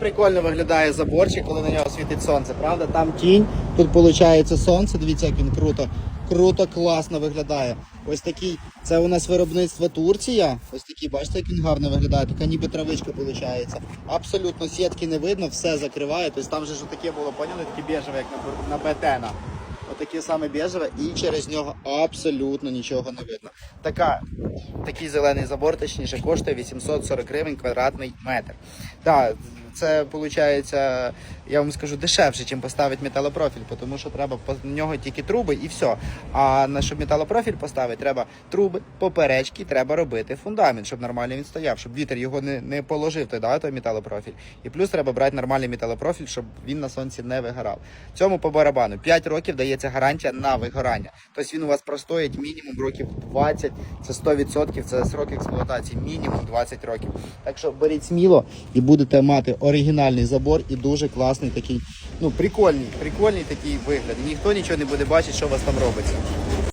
Прикольно виглядає заборчик, коли на нього світить сонце, правда? Там тінь, тут виходить сонце. Дивіться, як він круто, круто, класно виглядає. Ось такий, це у нас виробництво Турція. Ось такий, бачите, як він гарно виглядає. Така ніби травичка виходить. Абсолютно сітки не видно, все закриває. Тобто там же ж таке було, поняли, таке біжеве, як на, на бетена. Отаке саме біжеве, і через нього абсолютно нічого не видно. Така, такий зелений забор, точніше, коштує 840 гривень квадратний метр. Так, це виходить, я вам скажу, дешевше, ніж поставити металопрофіль, тому що треба по нього тільки труби і все. А на щоб металопрофіль поставити, треба труби, поперечки, треба робити фундамент, щоб нормально він стояв, щоб вітер його не, не положив, той, да, той металопрофіль. І плюс треба брати нормальний металопрофіль, щоб він на сонці не вигорав. Цьому по барабану 5 років дається гарантія на вигорання. Тобто він у вас простоїть мінімум років 20, це 100%, це срок експлуатації, мінімум 20 років. Так що беріть сміло і будете мати оригінальний забор і дуже класний такий, ну прикольний, прикольний такий вигляд. Ніхто нічого не буде бачити, що у вас там робиться.